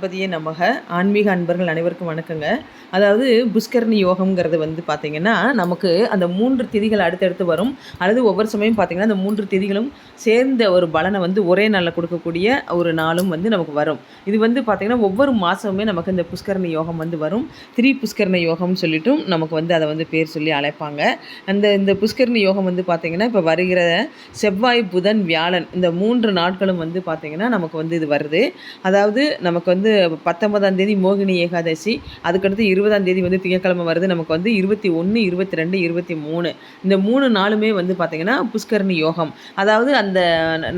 கணபதியே நமக. ஆன்மீக அன்பர்கள் அனைவருக்கும் வணக்கங்க. அதாவது புஷ்கரணி யோகம்ங்கிறது வந்து பார்த்திங்கன்னா நமக்கு அந்த மூன்று திதிகள் அடுத்தடுத்து வரும். அல்லது ஒவ்வொரு சமயம் பார்த்திங்கன்னா அந்த மூன்று திதிகளும் சேர்ந்த ஒரு பலனை வந்து ஒரே நாளில் கொடுக்கக்கூடிய ஒரு நாளும் வந்து நமக்கு வரும். இது வந்து பார்த்திங்கன்னா ஒவ்வொரு மாதமுமே நமக்கு இந்த புஷ்கரணி யோகம் வந்து வரும். திரி புஷ்கரணி யோகம்னு சொல்லிட்டும் நமக்கு வந்து அதை வந்து பேர் சொல்லி அழைப்பாங்க. அந்த இந்த புஷ்கரணி யோகம் வந்து பார்த்திங்கன்னா இப்போ வருகிற செவ்வாய் புதன் வியாழன் இந்த மூன்று நாட்களும் வந்து பார்த்திங்கன்னா நமக்கு வந்து இது வருது. அதாவது நமக்கு வந்து பத்தொன்பதாம் தேதி மோகினி ஏகாதசி அதுக்கடுத்து இருபதாம் தேதி வந்து திங்கக்கிழமை வருது. நமக்கு வந்து இருபத்தி ஒன்று இருபத்தி ரெண்டு இருபத்தி மூணு. இந்த மூணு நாளுமே வந்து பார்த்திங்கன்னா புஷ்கரணி யோகம். அதாவது அந்த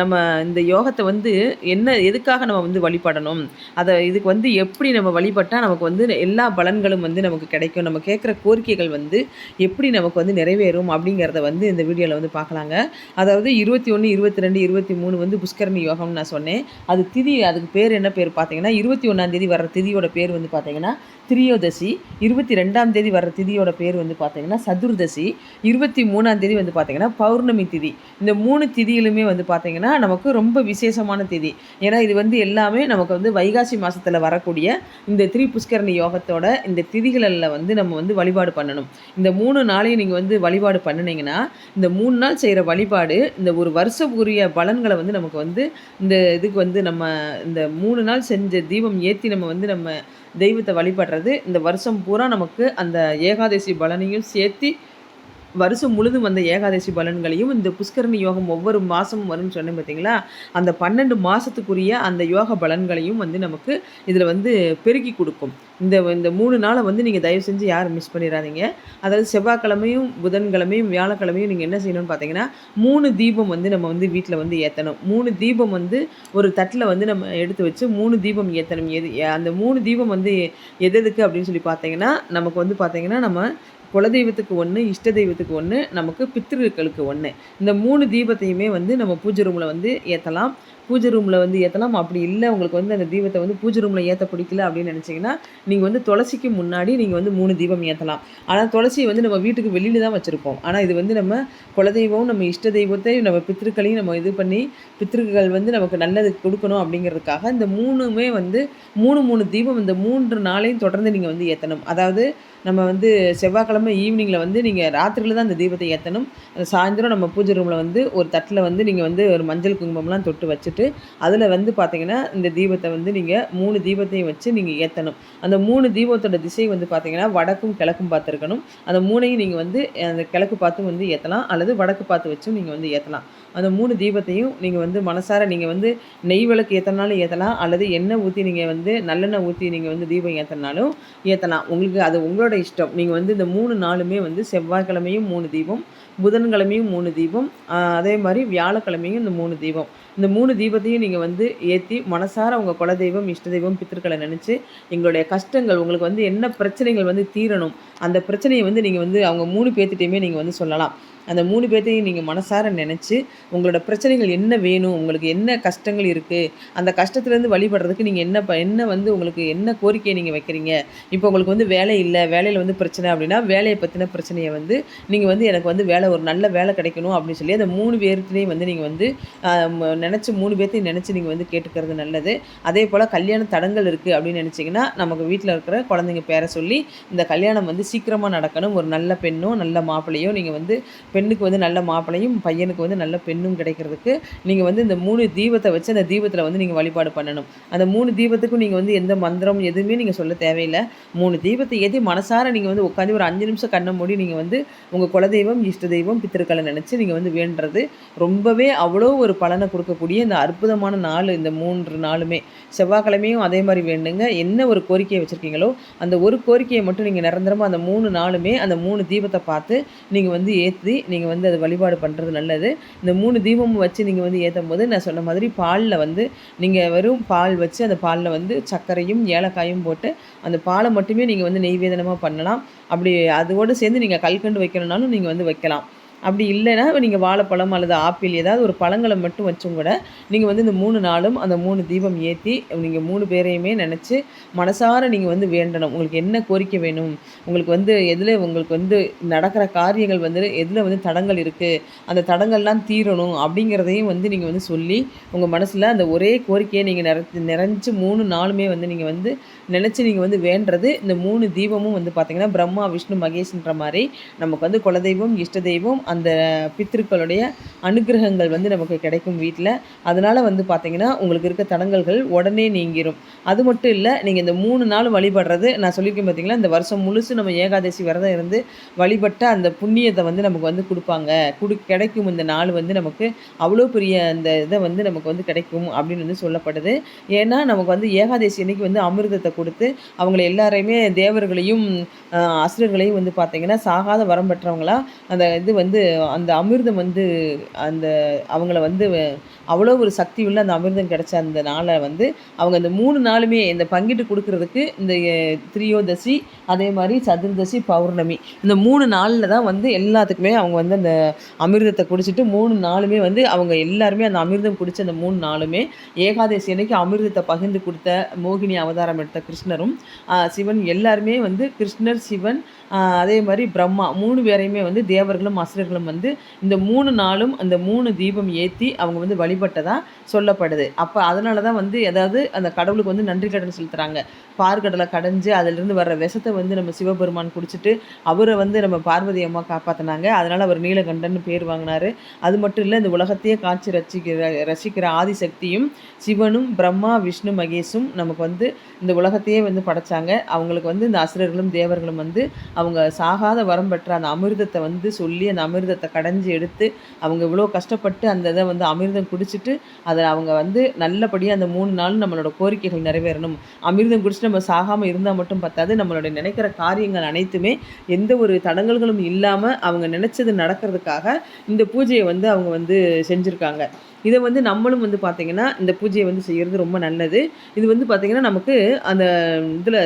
நம்ம இந்த யோகத்தை வந்து என்ன எதுக்காக நம்ம வந்து வழிபடணும்? அதை இதுக்கு வந்து எப்படி நம்ம வழிபட்டால் நமக்கு வந்து எல்லா பலன்களும் வந்து நமக்கு கிடைக்கும்? நம்ம கேட்குற கோரிக்கைகள் வந்து எப்படி நமக்கு வந்து நிறைவேறும் அப்படிங்கிறத வந்து இந்த வீடியோவில் வந்து பார்க்கலாங்க அதாவது இருபத்தி ஒன்று இருபத்தி ரெண்டு இருபத்தி மூணு வந்து புஷ்கரணி யோகம்னு நான் சொன்னேன். அது திதி அதுக்கு பேர் என்ன பேர் பார்த்தீங்கன்னா இருபத்தி ஒன்றாம் தேதி வர்ற திதியோட பேர் வந்து பார்த்தீங்கன்னா திரியோதசி. இருபத்தி ரெண்டாம் தேதி வர்ற திதியோட பேர் வந்து பார்த்தீங்கன்னா சதுர்தசி. இருபத்தி மூணாம் தேதி வந்து பார்த்தீங்கன்னா பௌர்ணமி திதி. இந்த மூணு திதியிலுமே வந்து பார்த்தீங்கன்னா நமக்கு ரொம்ப விசேஷமான திதி. ஏன்னா இது வந்து எல்லாமே நமக்கு வந்து வைகாசி மாதத்தில் வரக்கூடிய இந்த திரி புஷ்கரணி யோகத்தோட இந்த திதிகளில் வந்து நம்ம வந்து வழிபாடு பண்ணணும். இந்த மூணு நாளையும் நீங்கள் வந்து வழிபாடு பண்ணினீங்கன்னா இந்த மூணு நாள் செய்கிற வழிபாடு இந்த ஒரு வருஷம் உரிய பலன்களை வந்து நமக்கு வந்து இந்த இதுக்கு வந்து நம்ம இந்த மூணு நாள் செஞ்ச தீபம் ஏற்றி நம்ம வந்து நம்ம தெய்வத்தை வழிபடுறது. இந்த வருஷம் பூரா நமக்கு அந்த ஏகாதசி பலனையும் சேர்த்து வருஷம் முழுதும் வந்த ஏகாதசி பலன்களையும் இந்த புஷ்கரணி யோகம் ஒவ்வொரு மாதமும் வரும்னு சொன்னேன் பார்த்தீங்களா அந்த பன்னெண்டு மாதத்துக்குரிய அந்த யோக பலன்களையும் வந்து நமக்கு இதில் வந்து பெருக்கி கொடுக்கும். இந்த இந்த மூணு நாளை வந்து நீங்கள் தயவு செஞ்சு யாரும் மிஸ் பண்ணிடாதீங்க. அதாவது செவ்வாய்க்கிழமையும் புதன்கிழமையும் வியாழக்கிழமையும் நீங்கள் என்ன செய்யணும்னு பார்த்தீங்கன்னா மூணு தீபம் வந்து நம்ம வந்து வீட்டில் வந்து ஏற்றணும் மூணு தீபம் வந்து ஒரு தட்டில் வந்து நம்ம எடுத்து வச்சு மூணு தீபம் ஏற்றணும் எது அந்த மூணு தீபம் வந்து எது எதுக்கு அப்படின்னு சொல்லி பார்த்தீங்கன்னா நமக்கு வந்து பார்த்தீங்கன்னா நம்ம குலதெய்வத்துக்கு ஒன்று இஷ்ட தெய்வத்துக்கு ஒன்று நமக்கு பித்திருக்களுக்கு ஒன்று இந்த மூணு தீபத்தையுமே வந்து நம்ம பூஜை ரூமில் வந்து ஏற்றலாம் பூஜை ரூமில் வந்து ஏற்றலாம் அப்படி இல்லை உங்களுக்கு வந்து அந்த தீபத்தை வந்து பூஜை ரூமில் ஏற்ற பிடிக்கல அப்படின்னு நினச்சிங்கன்னா நீங்கள் வந்து துளசிக்கு முன்னாடி நீங்கள் வந்து மூணு தீபம் ஏற்றலாம் ஆனால் துளசி வந்து நம்ம வீட்டுக்கு வெளியில் தான் வச்சுருப்போம். ஆனால் இது வந்து நம்ம குலதெய்வம் நம்ம இஷ்ட தெய்வத்தை நம்ம பித்திருக்களையும் நம்ம இது பண்ணி பித்திருக்கள் வந்து நமக்கு நல்லது கொடுக்கணும் அப்படிங்கிறதுக்காக இந்த மூணுமே வந்து மூணு மூணு தீபம் இந்த மூன்று நாளையும் தொடர்ந்து நீங்கள் வந்து ஏற்றணும் அதாவது நம்ம வந்து செவ்வாய்க்கிழமை ஈவினிங்கில் வந்து நீங்கள் ராத்திரியில் தான் அந்த தீபத்தை ஏற்றணும் சாயந்தரம் நம்ம பூஜை ரூமில் வந்து ஒரு தட்டில் வந்து நீங்கள் வந்து ஒரு மஞ்சள் குங்குமம்லாம் தொட்டு வச்சுட்டு அதில் வந்து பார்த்தீங்கன்னா இந்த தீபத்தை வந்து நீங்கள் மூணு தீபத்தையும் வச்சு நீங்கள் ஏற்றணும் அந்த மூணு தீபத்தோட திசை வந்து பார்த்தீங்கன்னா வடக்கும் கிழக்கும் பார்த்துருக்கணும். அந்த மூணையும் நீங்கள் வந்து அந்த கிழக்கு பார்த்து வந்து ஏற்றலாம் அல்லது வடக்கு பார்த்து வச்சும் நீங்கள் வந்து ஏற்றலாம் அந்த மூணு தீபத்தையும் நீங்கள் வந்து மனசார நீங்கள் வந்து நெய் விளக்கு ஏற்றினாலும் ஏற்றலாம் அல்லது எண்ணெய் ஊற்றி நீங்கள் வந்து நல்லெண்ணெய் ஊற்றி நீங்கள் வந்து தீபம் ஏற்றினாலும் ஏற்றலாம் உங்களுக்கு அது உங்களோட இஷ்டம். நீங்கள் வந்து இந்த மூணு நாளுமே வந்து செவ்வாய்க்கிழமையும் மூணு தீபம் புதன்கிழமையும் மூணு தீபம் அதே மாதிரி வியாழக்கிழமையும் இந்த மூணு தீபம். இந்த மூணு தீபத்தையும் நீங்கள் வந்து ஏற்றி மனசார உங்கள் குலதெய்வம் இஷ்ட தெய்வம் பித்திருக்களை நினச்சி எங்களுடைய கஷ்டங்கள் உங்களுக்கு வந்து என்ன பிரச்சனைகள் வந்து தீரணும் அந்த பிரச்சனையை வந்து நீங்கள் வந்து அவங்க மூணு பேர்த்திட்டையுமே நீங்கள் வந்து சொல்லலாம். அந்த மூணு பேர்த்தையும் நீங்கள் மனசார நினச்சி உங்களோட பிரச்சனைகள் என்ன வேணும் உங்களுக்கு என்ன கஷ்டங்கள் இருக்குது அந்த கஷ்டத்துலேருந்து வழிபடுறதுக்கு நீங்கள் என்ன ப என்ன வந்து உங்களுக்கு என்ன கோரிக்கையை நீங்கள் வைக்கிறீங்க? இப்போ உங்களுக்கு வந்து வேலை இல்லை வேலையில் வந்து பிரச்சனை அப்படின்னா வேலையை பற்றின பிரச்சனையை வந்து நீங்கள் வந்து எனக்கு வந்து வேலை ஒரு நல்ல வேலை கிடைக்கணும் அப்படின்னு சொல்லி அந்த மூணு பேர்த்துலேயும் வந்து நீங்கள் வந்து நினச்சி மூணு பேர்த்தையும் நினச்சி நீங்கள் வந்து கேட்டுக்கிறது நல்லது. அதே போல் கல்யாண தடங்கள் இருக்குது அப்படின்னு நினச்சிங்கன்னா நமக்கு வீட்டில் இருக்கிற குழந்தைங்க பேரை சொல்லி இந்த கல்யாணம் வந்து சீக்கிரமாக நடக்கணும். ஒரு நல்ல பெண்ணோ நல்ல மாப்பிள்ளையோ நீங்கள் வந்து பெண்ணுக்கு வந்து நல்ல மாப்பிளையும் பையனுக்கு வந்து நல்ல பெண்ணும் கிடைக்கிறதுக்கு நீங்கள் வந்து இந்த மூணு தீபத்தை வச்சு அந்த தீபத்தில் வந்து நீங்கள் வழிபாடு பண்ணணும். அந்த மூணு தீபத்துக்கும் நீங்கள் வந்து எந்த மந்திரம் எதுவுமே நீங்கள் சொல்ல தேவையில்லை. மூணு தீபத்தை எது மனசார நீங்கள் வந்து உட்காந்து ஒரு அஞ்சு நிமிஷம் கண்ணை மூடி நீங்கள் வந்து உங்கள் குலதெய்வம் இஷ்ட தெய்வம் பித்திருக்களை நினச்சி நீங்கள் வந்து வேண்டுறது ரொம்பவே அவ்வளோ ஒரு பலனை கொடுக்கக்கூடிய இந்த அற்புதமான நாள் இந்த மூன்று நாளுமே. செவ்வாய்க்கிழமையும் அதே மாதிரி வேண்டுங்க. என்ன ஒரு கோரிக்கையை வச்சுருக்கீங்களோ அந்த ஒரு கோரிக்கையை மட்டும் நீங்கள் நிரந்தரமாக அந்த மூணு நாளுமே அந்த மூணு தீபத்தை பார்த்து நீங்கள் வந்து ஏற்றி நீங்கள் வந்து அதை வழிபாடு பண்ணுறது நல்லது. இந்த மூணு தீபமும் வச்சு நீங்கள் வந்து ஏற்றும் போது நான் சொன்ன மாதிரி பாலில் வந்து நீங்கள் வெறும் பால் வச்சு அந்த பாலில் வந்து சர்க்கரையும் ஏலக்காயும் போட்டு அந்த பாலை மட்டுமே நீங்கள் வந்து நெய்வேதனமாக பண்ணலாம். அப்படி அதோடு சேர்ந்து நீங்கள் கல்கண்டு வைக்கணுன்னாலும் நீங்கள் வந்து வைக்கலாம். அப்படி இல்லைன்னா நீங்கள் வாழைப்பழம் அல்லது ஆப்பிள் ஏதாவது ஒரு பழங்களை மட்டும் வச்சும் கூட நீங்கள் வந்து இந்த மூணு நாளும் அந்த மூணு தீபம் ஏற்றி நீங்கள் மூணு பேரையுமே நினச்சி மனசார நீங்கள் வந்து வேண்டணும். உங்களுக்கு என்ன கோரிக்கை வேணும்? உங்களுக்கு வந்து எதில் உங்களுக்கு வந்து நடக்கிற காரியங்கள் வந்து எதில் வந்து தடங்கள் இருக்குது அந்த தடங்கள்லாம் தீரணும் அப்படிங்கிறதையும் வந்து நீங்கள் வந்து சொல்லி உங்கள் மனசில் அந்த ஒரே கோரிக்கையை நீங்கள் நிறை நிறைஞ்சு மூணு நாளுமே வந்து நீங்கள் வந்து நினச்சி நீங்கள் வந்து வேண்டுறது இந்த மூணு தீபமும் வந்து பார்த்திங்கன்னா பிரம்மா விஷ்ணு மகேஷ்ன்ற மாதிரி நமக்கு வந்து குலதெய்வம் இஷ்ட தெய்வம் அந்த பித்திருக்களுடைய அனுகிரகங்கள் வந்து நமக்கு கிடைக்கும் வீட்டில் அதனால் வந்து பார்த்திங்கன்னா உங்களுக்கு இருக்க தடங்கல்கள் உடனே நீங்கிரும். அது மட்டும் இல்லை நீங்கள் இந்த மூணு நாள் வழிபடுறது நான் சொல்லியிருக்கேன் பார்த்தீங்களா இந்த வருஷம் முழுசு நம்ம ஏகாதசி விரதம் இருந்து வழிபட்ட அந்த புண்ணியத்தை வந்து நமக்கு வந்து கொடுப்பாங்க. கொடு கிடைக்கும் இந்த நாள் வந்து நமக்கு அவ்வளோ பெரிய அந்த இதை வந்து நமக்கு வந்து கிடைக்கும் அப்படின்னு வந்து சொல்லப்படுது. ஏன்னா நமக்கு வந்து ஏகாதசி அன்னைக்கு வந்து அமிர்தத்தை கொடுத்து அவங்கள எல்லாரையுமே தேவர்களையும் அசுரர்களையும் வந்து பார்த்திங்கன்னா சாகாத வரம் பெற்றவங்களா அந்த இது வந்து அந்த அமிர்தம் வந்து அந்த அவங்கள வந்து அவ்வளோ ஒரு சக்தி உள்ள அந்த அமிர்தம் கிடைச்ச அந்த நாளை வந்து அவங்க அந்த மூணு நாளுமே இந்த பங்கிட்டு கொடுக்குறதுக்கு இந்த திரியோதசி அதே மாதிரி சதுர்தசி பௌர்ணமி இந்த மூணு நாளில் தான் வந்து எல்லாத்துக்குமே அவங்க வந்து அந்த அமிர்தத்தை குடிச்சிட்டு மூணு நாளுமே வந்து அவங்க எல்லாருமே அந்த அமிர்தம் குடித்த அந்த மூணு நாளுமே ஏகாதசி அன்னைக்கு அமிர்தத்தை பகிர்ந்து கொடுத்த மோகினி அவதாரம் எடுத்த கிருஷ்ணரும் சிவன் எல்லாருமே வந்து கிருஷ்ணர் சிவன் அதே மாதிரி பிரம்மா. மூணு பேரையுமே வந்து தேவர்களும் அசுரர்களும் வந்து இந்த மூணு நாளும் அந்த மூணு தீபம் ஏற்றி அவங்க வந்து வழிபட்டதாக சொல்லப்படுது. அப்போ அதனால தான் வந்து ஏதாவது அந்த கடவுளுக்கு வந்து நன்றி கடன் செலுத்துகிறாங்க பார்க்கடலை கடைஞ்சு அதிலிருந்து வர்ற விஷத்தை வந்து நம்ம சிவபெருமான் குடிச்சிட்டு அவரை வந்து நம்ம பார்வதி அம்மா காப்பாற்றினாங்க அதனால் அவர் நீலகண்டன் பேர் வாங்கினார். அது மட்டும் இல்லை இந்த உலகத்தையே காட்சி ரசிக்கிற ரசிக்கிற ஆதிசக்தியும் சிவனும் பிரம்மா விஷ்ணு மகேஷும் நமக்கு வந்து இந்த உலகத்தையே வந்து படைச்சாங்க. அவங்களுக்கு வந்து இந்த அசுரர்களும் தேவர்களும் வந்து அவங்க சாகாத வரம் பெற்ற அந்த அமிர்தத்தை வந்து சொல்லி அந்த அமிர்தத்தை கடைஞ்சி எடுத்து அவங்க இவ்வளோ கஷ்டப்பட்டு அந்த இதை வந்து அமிர்தம் குடிச்சிட்டு அதை அவங்க வந்து நல்லபடியாக அந்த மூணு நாள் நம்மளோட கோரிக்கைகள் நிறைவேறணும். அமிர்தம் குடிச்சிட்டு நம்ம சாகாமல் இருந்தால் மட்டும் பார்த்தாது நம்மளுடைய நினைக்கிற காரியங்கள் அனைத்துமே எந்த ஒரு தடங்கல்களும் இல்லாமல் அவங்க நினச்சது நடக்கிறதுக்காக இந்த பூஜையை வந்து அவங்க வந்து செஞ்சுருக்காங்க. இதை வந்து நம்மளும் வந்து பார்த்திங்கன்னா இந்த பூஜையை வந்து செய்கிறது ரொம்ப நல்லது. இது வந்து பார்த்திங்கன்னா நமக்கு அந்த இதில்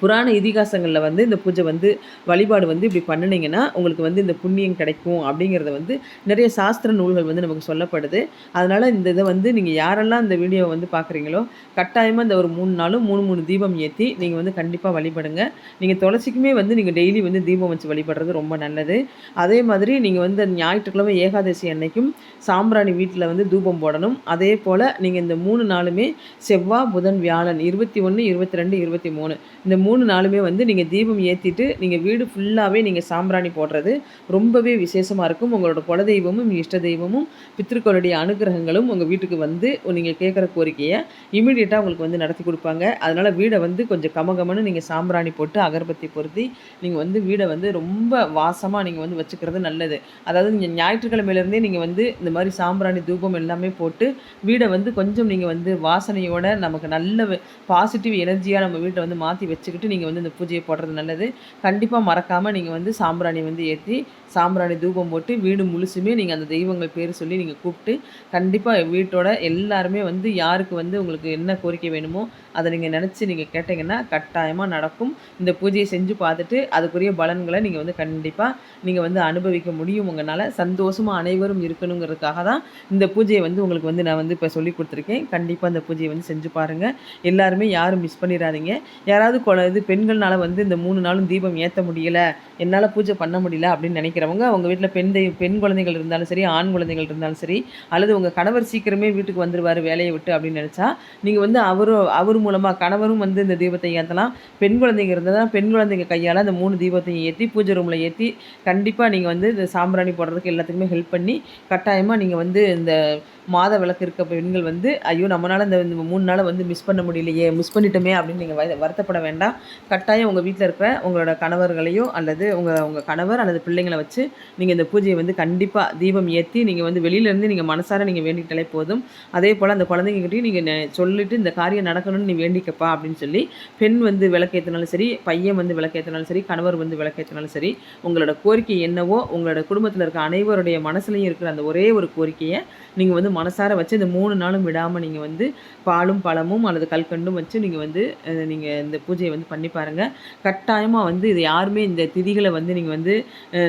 புராண இதிகாசங்களில் வந்து இந்த பூஜை வந்து வழிபாடு வந்து இப்படி பண்ணினீங்கன்னா உங்களுக்கு வந்து இந்த புண்ணியம் கிடைக்கும் அப்படிங்கிறத வந்து நிறைய சாஸ்திர நூல்கள் வந்து நமக்கு சொல்லப்படுது. அதனால் இந்த இதை வந்து நீங்கள் யாரெல்லாம் இந்த வீடியோவை வந்து பார்க்குறீங்களோ கட்டாயமாக இந்த ஒரு மூணு நாளும் மூணு மூணு தீபம் ஏற்றி நீங்கள் வந்து கண்டிப்பாக வழிபடுங்க. நீங்கள் துளசிக்குமே வந்து நீங்கள் டெய்லி வந்து தீபம் வச்சு வழிபடுறது ரொம்ப நல்லது. அதே மாதிரி நீங்கள் வந்து ஞாயிற்றுக்கிழமை ஏகாதசி அன்னைக்கும் சாம்பிராணி வீட்டில் வந்து தூபம் போடணும். அதே போல் நீங்கள் இந்த மூணு நாளுமே செவ்வாய் புதன் வியாழன் இருபத்தி ஒன்று இருபத்தி ரெண்டு இருபத்தி மூணு இந்த மூணு நாளுமே வந்து நீங்கள் தீபம் ஏற்றிட்டு நீங்கள் வீடு ஃபுல்லாகவே நீங்கள் சாம்பிராணி போடுறது ரொம்பவே விசேஷமாக இருக்கும். உங்களோட குலதெய்வமும் இஷ்ட தெய்வமும் பித்திருக்களுடைய அனுகிரகங்களும் உங்கள் வீட்டுக்கு வந்து நீங்கள் கேட்குற கோரிக்கையை இமீடியட்டாக உங்களுக்கு வந்து நடத்தி கொடுப்பாங்க. அதனால் வீடை வந்து கொஞ்சம் கமகமன்னு நீங்கள் சாம்பிராணி போட்டு அகர்பத்தி பொருத்தி நீங்கள் வந்து வீடை வந்து ரொம்ப வாசமாக நீங்கள் வந்து வச்சுக்கிறது நல்லது. அதாவது நீங்கள் ஞாயிற்றுக்கிழமையிலேருந்தே நீங்கள் வந்து இந்த மாதிரி சாம்பிராணி தூபம் எல்லாமே போட்டு வீடை வந்து கொஞ்சம் நீங்கள் வந்து வாசனையோட நமக்கு நல்ல பாசிட்டிவ் எனர்ஜியாக நம்ம வீட்டை வந்து மாற்றி வச்சு வச்சுக்கிட்டு நீங்கள் வந்து இந்த பூஜையை போடுறது நல்லது. கண்டிப்பாக மறக்காமல் நீங்கள் வந்து சாம்பிராணி வந்து ஏற்றி சாம்பிராணி தூபம் போட்டு வீடு முழுசுமே நீங்கள் அந்த தெய்வங்கள் பேர் சொல்லி நீங்கள் கூப்பிட்டு கண்டிப்பாக வீட்டோட எல்லாருமே வந்து யாருக்கு வந்து உங்களுக்கு என்ன கோரிக்கை வேணுமோ அதை நீங்கள் நினச்சி நீங்கள் கேட்டிங்கன்னா கட்டாயமாக நடக்கும். இந்த பூஜையை செஞ்சு பார்த்துட்டு அதுக்குரிய பலன்களை நீங்கள் வந்து கண்டிப்பாக நீங்கள் வந்து அனுபவிக்க முடியும் உங்களால். சந்தோஷமாக அனைவரும் இருக்கணுங்கிறதுக்காக தான் இந்த பூஜையை வந்து உங்களுக்கு வந்து நான் வந்து இப்போ சொல்லி கொடுத்துருக்கேன். கண்டிப்பாக அந்த பூஜையை வந்து செஞ்சு பாருங்கள் எல்லாருமே யாரும் மிஸ் பண்ணிடாதீங்க. யாராவது இது பெண்கள்னால் வந்து இந்த மூணு நாளும் தீபம் ஏற்ற முடியல என்னால் பூஜை பண்ண முடியல அப்படின்னு நினைக்கிறவங்க உங்கள் வீட்டில் பெண் தெய்வ பெண் குழந்தைகள் இருந்தாலும் சரி ஆண் குழந்தைகள் இருந்தாலும் சரி அல்லது உங்கள் கணவர் சீக்கிரமே வீட்டுக்கு வந்துடுவார் வேலையை விட்டு அப்படின்னு நினச்சா நீங்கள் வந்து அவரும் அவர் மூலமாக கணவரும் வந்து இந்த தீபத்தை ஏற்றலாம் பெண் குழந்தைங்க இருந்தால் பெண் குழந்தைங்க கையால் அந்த மூணு தீபத்தையும் ஏற்றி பூஜை ரூமில் ஏற்றி கண்டிப்பாக நீங்கள் வந்து இந்த சாம்பிராணி போடுறதுக்கு எல்லாத்துக்குமே ஹெல்ப் பண்ணி கட்டாயமாக நீங்கள் வந்து இந்த மாத விளக்கு இருக்க பெண்கள் வந்து ஐயோ நம்மளால் இந்த மூணு நாளை வந்து மிஸ் பண்ண முடியலையே மிஸ் பண்ணிட்டோமே அப்படின்னு நீங்கள் வருத்தப்பட வேண்டாம். கட்டாயம் உங்கள் வீட்டில் இருக்கிற உங்களோட கணவர்களையோ அல்லது உங்கள் உங்கள் கணவர் அல்லது பிள்ளைங்களை வச்சு நீங்கள் இந்த பூஜையை வந்து கண்டிப்பாக தீபம் ஏற்றி நீங்கள் வந்து வெளியிலேருந்து நீங்கள் மனசார நீங்கள் வேண்டிக்கிட்டாலே போதும். அதே போல் அந்த குழந்தைங்ககிட்டையும் நீங்கள் சொல்லிவிட்டு இந்த காரியம் நடக்கணும்னு நீ வேண்டிக்கப்பா அப்படின்னு சொல்லி பெண் வந்து விளக்கேற்றினாலும் சரி பையன் வந்து விளக்கேற்றினாலும் சரி கணவர் வந்து விளக்கேற்றினாலும் சரி உங்களோட கோரிக்கை என்னவோ உங்களோட குடும்பத்தில் இருக்க அனைவருடைய மனசுலையும் இருக்கிற அந்த ஒரே ஒரு கோரிக்கையை நீங்கள் வந்து மனசார வச்சு இந்த மூணு நாளும் விடாமல் நீங்கள் வந்து பாலும் பழமும் அல்லது கல்கண்டும் வச்சு நீங்கள் வந்து நீங்கள் இந்த பூஜையை வந்து பண்ணி பாருங்கள் கட்டாயமாக வந்து இது யாருமே இந்த திதிகளை வந்து நீங்கள் வந்து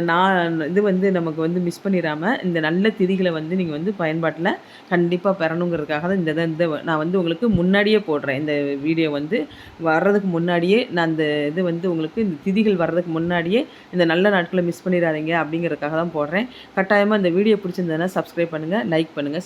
நான் இது வந்து நமக்கு வந்து மிஸ் பண்ணிடாமல் இந்த நல்ல திதிகளை வந்து நீங்கள் வந்து பயன்பாட்டில் கண்டிப்பாக பெறணுங்கிறதுக்காக தான் இந்த இதை இந்த நான் வந்து உங்களுக்கு முன்னாடியே போடுறேன். இந்த வீடியோ வந்து வர்றதுக்கு முன்னாடியே நான் அந்த இது வந்து உங்களுக்கு இந்த திதிகள் வர்றதுக்கு முன்னாடியே இந்த நல்ல நாட்களை மிஸ் பண்ணிடாதீங்க அப்படிங்கிறதுக்காக தான் போடுறேன். கட்டாயமாக இந்த வீடியோ பிடிச்சிருந்ததுன்னா சப்ஸ்கிரைப் பண்ணுங்கள் லைக் பண்ணுங்கள்